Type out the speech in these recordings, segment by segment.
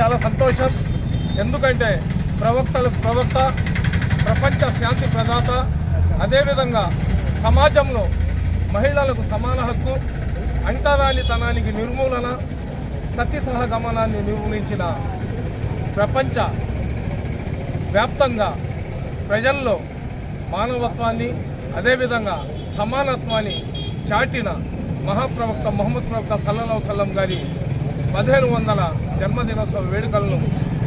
చాలా సంతోషం. ఎందుకంటే ప్రవక్తలు ప్రవక్త ప్రపంచ శాంతి ప్రదాత అదేవిధంగా సమాజంలో మహిళలకు సమాన హక్కు అంటరానితనానికి నిర్మూలన సతీ సహగమనాన్ని నిర్మూలించిన ప్రపంచ వ్యాప్తంగా ప్రజల్లో మానవత్వాన్ని అదేవిధంగా సమానత్వాన్ని చాటిన మహాప్రవక్త మొహమ్మద్ ప్రవక్త సల్లల్లాహు సల్లం గారి పదిహేను వందల జన్మదినోత్సవ వేడుకలను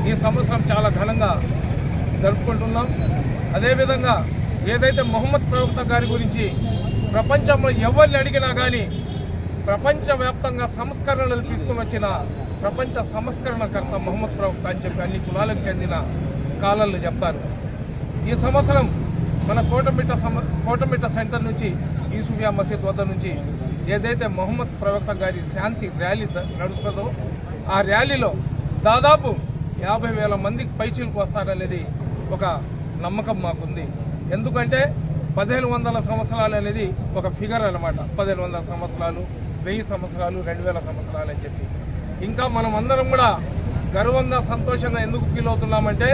ఈ సంవత్సరం చాలా ఘనంగా జరుపుకుంటున్నాం. అదేవిధంగా ఏదైతే మొహమ్మద్ ప్రవక్త గారి గురించి ప్రపంచంలో ఎవరిని అడిగినా కానీ ప్రపంచవ్యాప్తంగా సంస్కరణలు తీసుకుని వచ్చిన ప్రపంచ సంస్కరణకర్త మహమ్మద్ ప్రవక్త అని చెప్పి అన్ని కులాలకు చెందిన స్కాలర్లు చెప్తారు. ఈ సంవత్సరం మన కోటమిట్ట సమ కోటమిట్ట సెంటర్ నుంచి యూసుఫియా మసీద్ వద్ద నుంచి ఏదైతే మొహమ్మద్ ప్రవక్త గారి శాంతి ర్యాలీ నడుస్తుందో ఆ ర్యాలీలో దాదాపు యాభై వేల మందికి పైచీలకు వస్తారనేది ఒక నమ్మకం మాకుంది. ఎందుకంటే పదిహేను వందల సంవత్సరాలు అనేది ఒక ఫిగర్ అనమాట పదిహేను వందల సంవత్సరాలు వెయ్యి సంవత్సరాలు రెండు వేల సంవత్సరాలు అని చెప్పి. ఇంకా మనం అందరం కూడా గర్వంగా సంతోషంగా ఎందుకు ఫీల్ అవుతున్నామంటే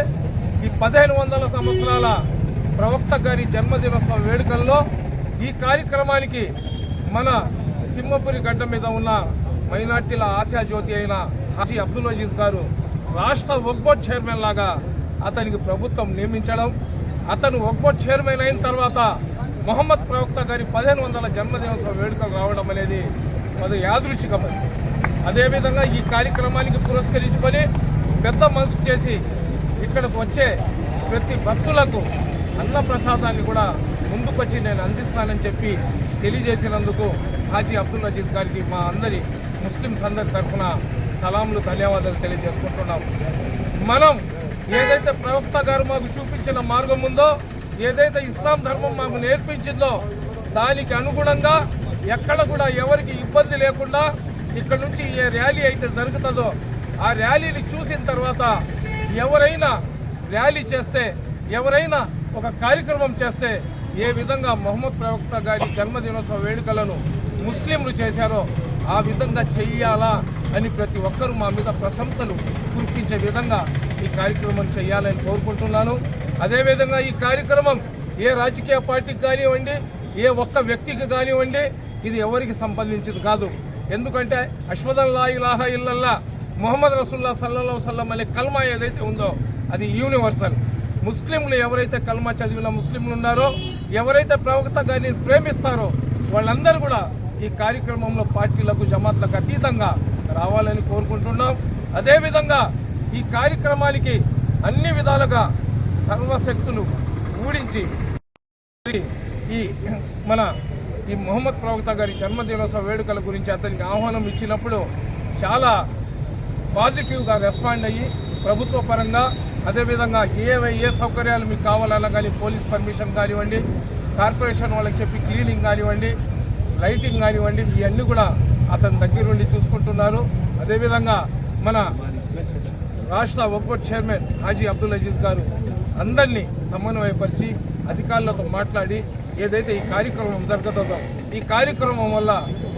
ఈ పదిహేను వందల సంవత్సరాల ప్రవక్త గారి జన్మదినోత్సవ వేడుకల్లో ఈ కార్యక్రమానికి మన సింహపురి గడ్డ మీద ఉన్న మైనార్టీల ఆశా జ్యోతి అయిన హాజీ అబ్దుల్ అజీజ్ గారు రాష్ట్ర ఒక్బోర్డ్ చైర్మన్ లాగా అతనికి ప్రభుత్వం నియమించడం అతను ఒక్బోర్డ్ చైర్మన్ అయిన తర్వాత మొహమ్మద్ ప్రవక్త గారి పదిహేను వందల జన్మదినోత్సవ వేడుకలు రావడం అనేది అది యాదృచ్ఛికమైంది అదేవిధంగా ఈ కార్యక్రమానికి పురస్కరించుకొని పెద్ద మనసు చేసి ఇక్కడికి వచ్చే ప్రతి భక్తులకు అన్న ప్రసాదాన్ని కూడా ముందుకొచ్చి నేను అందిస్తానని చెప్పి తెలియజేసినందుకు హాజీ అబ్దుల్ అజీజ్ గారికి మా అందరి ముస్లింస్ అందరి తరఫున సలాంలు ధన్యవాదాలు తెలియజేసుకుంటున్నాం. మనం ఏదైతే ప్రవక్త గారు మాకు చూపించిన మార్గం ఉందో ఏదైతే ఇస్లాం ధర్మం మాకు నేర్పించిందో దానికి అనుగుణంగా ఎక్కడ కూడా ఎవరికి ఇబ్బంది లేకుండా ఇక్కడ నుంచి ఏ ర్యాలీ అయితే జరుగుతుందో ఆ ర్యాలీని చూసిన తర్వాత ఎవరైనా ర్యాలీ చేస్తే ఎవరైనా ఒక కార్యక్రమం చేస్తే ఏ విధంగా మహమ్మద్ ప్రవక్త గారి జన్మదినోత్సవ వేడుకలను ముస్లింలు చేశారో ఆ విధంగా చెయ్యాలా అని ప్రతి ఒక్కరూ మా మీద ప్రశంసలు కురిపించే విధంగా ఈ కార్యక్రమం చేయాలని కోరుకుంటున్నాను. అదేవిధంగా ఈ కార్యక్రమం ఏ రాజకీయ పార్టీకి కానివ్వండి ఏ ఒక్క వ్యక్తికి కానివ్వండి ఇది ఎవరికి సంబంధించింది కాదు. ఎందుకంటే అశ్వదల్లా ఇలాహ ఇల్లల్లా మొహమ్మద్ రసుల్లా సల్లల్లా సల్లం అనే కల్మా ఏదైతే ఉందో అది యూనివర్సల్. ముస్లింలు ఎవరైతే కల్మా చదివిన ముస్లింలు ఉన్నారో ఎవరైతే ప్రవక్త గారిని ప్రేమిస్తారో వాళ్ళందరూ కూడా ఈ కార్యక్రమంలో పార్టీలకు జమాత్లకు అతీతంగా రావాలని కోరుకుంటున్నాం. అదేవిధంగా ఈ కార్యక్రమానికి అన్ని విధాలుగా సర్వశక్తులు ఊడించి ఈ మన ఈ మొహమ్మద్ ప్రవక్త గారి జన్మదినోత్సవ వేడుకల గురించి అతనికి ఆహ్వానం ఇచ్చినప్పుడు చాలా పాజిటివ్గా రెస్పాండ్ అయ్యి ప్రభుత్వ పరంగా అదేవిధంగా ఏవై ఏ సౌకర్యాలు మీకు కావాలన్నా కానీ పోలీస్ పర్మిషన్ కానివ్వండి కార్పొరేషన్ వాళ్ళకి చెప్పి క్లీనింగ్ కానివ్వండి లైటింగ్ కానివ్వండి ఇవన్నీ కూడా అతని దగ్గరుండి చూసుకుంటున్నారు. అదేవిధంగా మన రాష్ట్ర ఒక్కొక్క చైర్మన్ హాజీ అబ్దుల్ అజీజ్ గారు అందరినీ సమన్వయపరిచి అధికారులతో మాట్లాడి ఏదైతే ఈ కార్యక్రమం జరుగుతుందో ఈ కార్యక్రమం వల్ల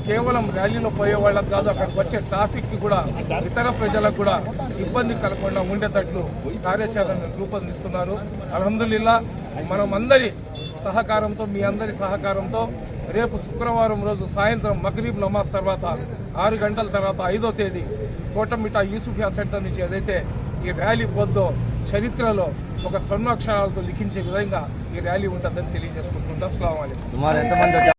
కేవలం ర్యాలీలో పోయే వాళ్ళకి కాదు అక్కడికి వచ్చే ట్రాఫిక్కి కూడా ఇతర ప్రజలకు కూడా ఇబ్బంది కలగకుండా ఉండేటట్లు కార్యాచరణ రూపొందిస్తున్నారు. అలహదుల్లా మనం అందరి సహకారంతో మీ అందరి సహకారంతో రేపు శుక్రవారం రోజు సాయంత్రం మగరీబ్ నమాజ్ తర్వాత ఆరు గంటల తర్వాత ఐదో తేదీ కోటమిటా యూసుఫియా సెంటర్ నుంచి ఏదైతే ఈ ర్యాలీ పొద్దో చరిత్రలో ఒక స్వర్ణాక్షరాలతో లిఖించే విధంగా ఈ ర్యాలీ ఉంటుందని తెలియజేసుకుంటున్నాం. అస్సలం ఎంతమంది